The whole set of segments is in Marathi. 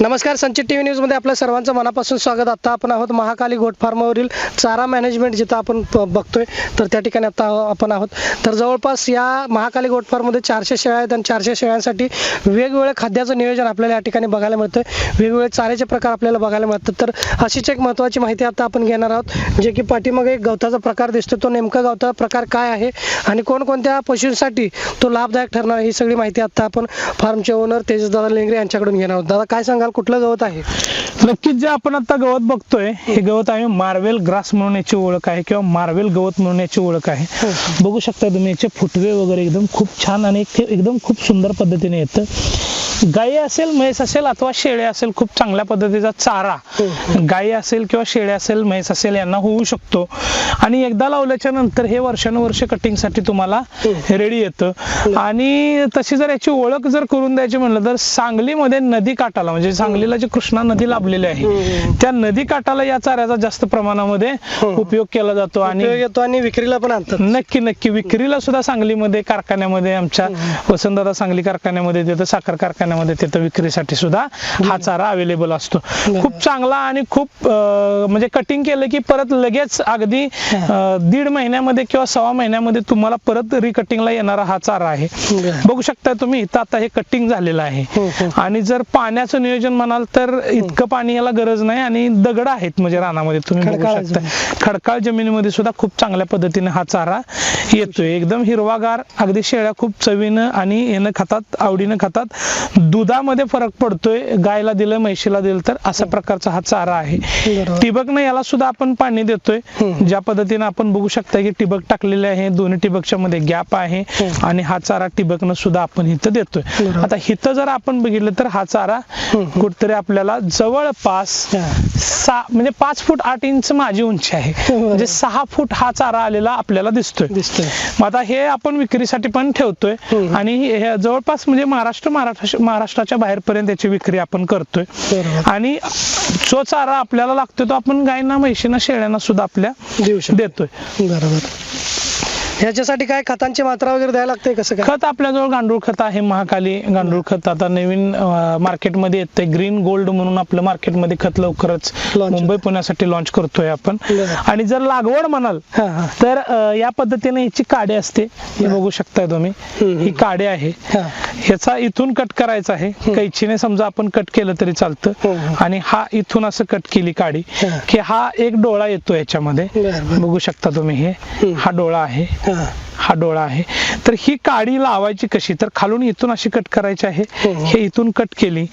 नमस्कार संचित टी व्ही न्यूजमध्ये आपल्या सर्वांचं मनापासून स्वागत. आता आपण आहोत महाकाली गोट फार्मवरील चारा मॅनेजमेंट जिथं आपण बघतोय. तर त्या ठिकाणी आता आहो- आपण आहोत. तर जवळपास या महाकाली गोट फार्ममध्ये चारशे शेळ्या आहेत आणि चारशे शेळ्यांसाठी वेगवेगळ्या खाद्याचं नियोजन आपल्याला या ठिकाणी बघायला मिळतं वेगवेगळे चाऱ्याचे प्रकार आपल्याला बघायला मिळतात. तर अशीच एक महत्त्वाची माहिती आता आपण घेणार आहोत. जे की पाठीमागे एक गवताचा प्रकार दिसतो तो नेमका गवताचा प्रकार काय आहे आणि कोणकोणत्या पशूंसाठी तो लाभदायक ठरणार ही सगळी माहिती आता आपण फार्मचे ओनर तेजसदादा लेंगरे यांच्याकडून घेणार आहोत. दादा काय सांगाल? कुठलं गवत आहे? नक्कीच जे आपण आता गवत बघतोय हे गवत आहे मार्वेल ग्रास म्हणून याची ओळख आहे किंवा मार्वेल गवत म्हणून याची ओळख आहे. बघू शकता तुम्ही याचे फुटवे वगैरे एकदम खूप छान आणि एक- एकदम खूप सुंदर पद्धतीने येतं. गाई असेल म्हैस असेल अथवा शेळे असेल खूप चांगल्या पद्धतीचा चारा. गाई असेल किंवा शेळे असेल म्हैस असेल यांना होऊ शकतो. आणि एकदा लावल्याच्या नंतर हे वर्षानुवर्ष कटिंगसाठी तुम्हाला रेडी येतं. आणि तशी जर याची ओळख जर करून द्यायची म्हणलं तर सांगलीमध्ये नदी काठाला म्हणजे सांगलीला जी कृष्णा नदी लाभलेली आहे त्या नदी काठाला या चाऱ्याचा जास्त प्रमाणामध्ये उपयोग केला जातो. आणि येतो आणि विक्रीला पण आणतात. नक्की नक्की. विक्रीला सुद्धा सांगलीमध्ये कारखान्यामध्ये आमच्या वसंतदादा सांगली कारखान्यामध्ये तिथं साखर कारखान्यामध्ये तिथं विक्रीसाठी सुद्धा हा चारा अवेलेबल असतो. खूप चांगला आणि खूप म्हणजे कटिंग केलं की परत लगेच अगदी दीड महिन्यामध्ये किंवा सव्वा महिन्यामध्ये तुम्हाला परत रिकटिंगला येणारा हा चारा आहे. बघू शकता तुम्ही इथं आता हे कटिंग झालेलं आहे. हो, हो. आणि जर पाण्याचं नियोजन म्हणाल तर इतकं पाणी याला गरज नाही आणि दगड आहेत म्हणजे रानामध्ये तुम्ही बघू खडकाळ शकता. खडकाळ जमिनीमध्ये सुद्धा खूप चांगल्या पद्धतीने हा चारा येतोय. एकदम हिरवागार अगदी शेळ्या खूप चवीनं आणि यानं खातात आवडीनं खातात. दुधामध्ये फरक पडतोय गायला दिलं म्हैशीला दिलं तर अशा प्रकारचा हा चारा आहे बरोबर. ठिबकनं याला सुद्धा आपण पाणी देतोय हम्म. ज्या पद्धतीने आपण बघू शकता की ठिबक टाकलेले आहे दोन्ही ठिबकच्या मध्ये गॅप आहे हम्म. आणि हा चारा ठिबकनं सुद्धा आपण इथं देतोय. आता इथं जर आपण बघितलं तर हा चारा. कुठतरी आपल्याला जवळपास हा. सहा म्हणजे पाच फूट आठ इंच माझी उंची आहे. म्हणजे सहा फूट हा चारा आलेला आपल्याला दिसतोय आता हे आपण विक्रीसाठी पण ठेवतोय. आणि हे जवळपास म्हणजे महाराष्ट्र महाराष्ट्र महाराष्ट्राच्या बाहेरपर्यंत याची विक्री आपण करतोय. आणि जो चारा आपल्याला लागतोय तो आपण गायींना म्हैशींना शेळ्यांना सुद्धा आपल्या देतोय. बरोबर. ह्याच्यासाठी काय खतांची मात्रा वगैरे द्यायला लागते कसं काय? खत आपल्याजवळ गांडूळ खत आहे महाकाली गांडूळ खत. आता नवीन मार्केटमध्ये येते ग्रीन गोल्ड म्हणून आपलं मार्केटमध्ये खत लवकरच मुंबई पुण्यासाठी लॉन्च करतोय आपण. आणि जर लागवड म्हणाल हा हा. तर या पद्धतीने याची काडे असते. हे बघू शकताय तुम्ही. ही काडे आहे. हा. ह्याचा इथून कट करायचा आहे. कैचीने समजा आपण कट केलं तरी चालतं. हम्म. आणि हा इथून असं कट केली काडी हा. की हा एक डोळा येतो याच्यामध्ये. बघू शकता तुम्ही हे. हा डोळा आहे. हा हा डोळा आहे. तर ही काडी लावायची कशी? तर खालून इथून अशी कट करायची आहे. हे इथून कट केली.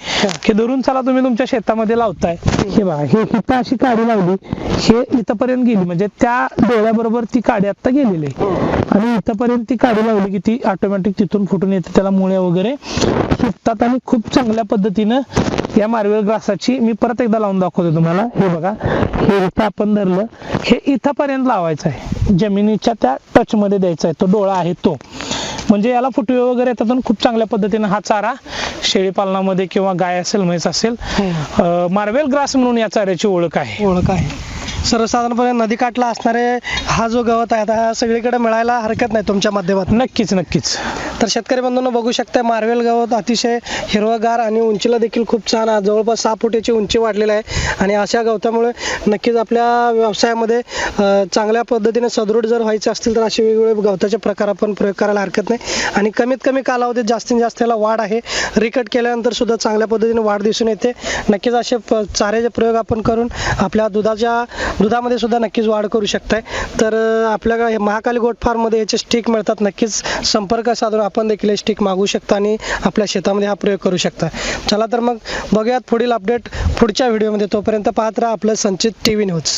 की धरून चला तुम्ही तुमच्या शेतामध्ये लावताय. हे बघा हे इथं अशी काडी लावली. हे इथपर्यंत गेली. म्हणजे त्या डोळ्याबरोबर ती काडी आता गेलेली आहे. आणि इथपर्यंत ती काडी लावली की ती ऑटोमॅटिक तिथून फुटून येते त्याला मुळ्या वगैरे सुटतात आणि खूप चांगल्या पद्धतीनं या मार्वेल ग्रासाची मी परत एकदा लावून दाखवतो तुम्हाला. हे बघा हे इथं आपण धरलं हे इथपर्यंत लावायचं आहे. जमिनीच्या त्या टच मध्ये द्यायचा आहे तो डोळा आहे तो. म्हणजे याला फुटवे वगैरे येतात आणि खूप चांगल्या पद्धतीने हा चारा शेळी पालनामध्ये किंवा गाय असेल म्हैस असेल अं, मार्वेल ग्रास म्हणून या चाऱ्याची ओळख आहे. ओळख आहे. सर्वसाधारणपणे नदी काठला असणारे हा जो गवत आहे आता हा सगळीकडे मिळायला हरकत नाही तुमच्या माध्यमातून. नक्कीच नक्कीच. तर शेतकरी बंधूंनो बघू शकता मार्वेल गवत अतिशय हिरवगार आणि उंचीला देखील खूप छान आहे. जवळपास सहा फुटाची उंची वाढलेली आहे आणि अशा गवतामुळे नक्कीच आपल्या व्यवसायामध्ये चांगल्या पद्धतीने सदृढ जर व्हायचे असतील तर असे वेगवेगळे गवताचे प्रकार आपण प्रयोग करायला हरकत नाही. आणि कमीत कमी कालावधीत जास्तीत जास्त त्याला वाढ आहे. रिकट केल्यानंतर सुद्धा चांगल्या पद्धतीने वाढ दिसून येते. नक्कीच असे चाऱ्याचे प्रयोग आपण करून आपल्या दुधाच्या दुधामध्ये सुद्धा नक्कीच वाढ करू शकताय. तर आपल्या हे महाकाली गोट फार्ममध्ये याचे स्टिक मिळतात. नक्कीच संपर्क साधून आपण देखील हे स्टिक मागू शकता आणि आपल्या शेतामध्ये हा प्रयोग करू शकता. चला तर मग बघूयात पुढील अपडेट पुढच्या व्हिडिओमध्ये. तोपर्यंत पाहत राहा आपलं संचित टी व्ही न्यूज.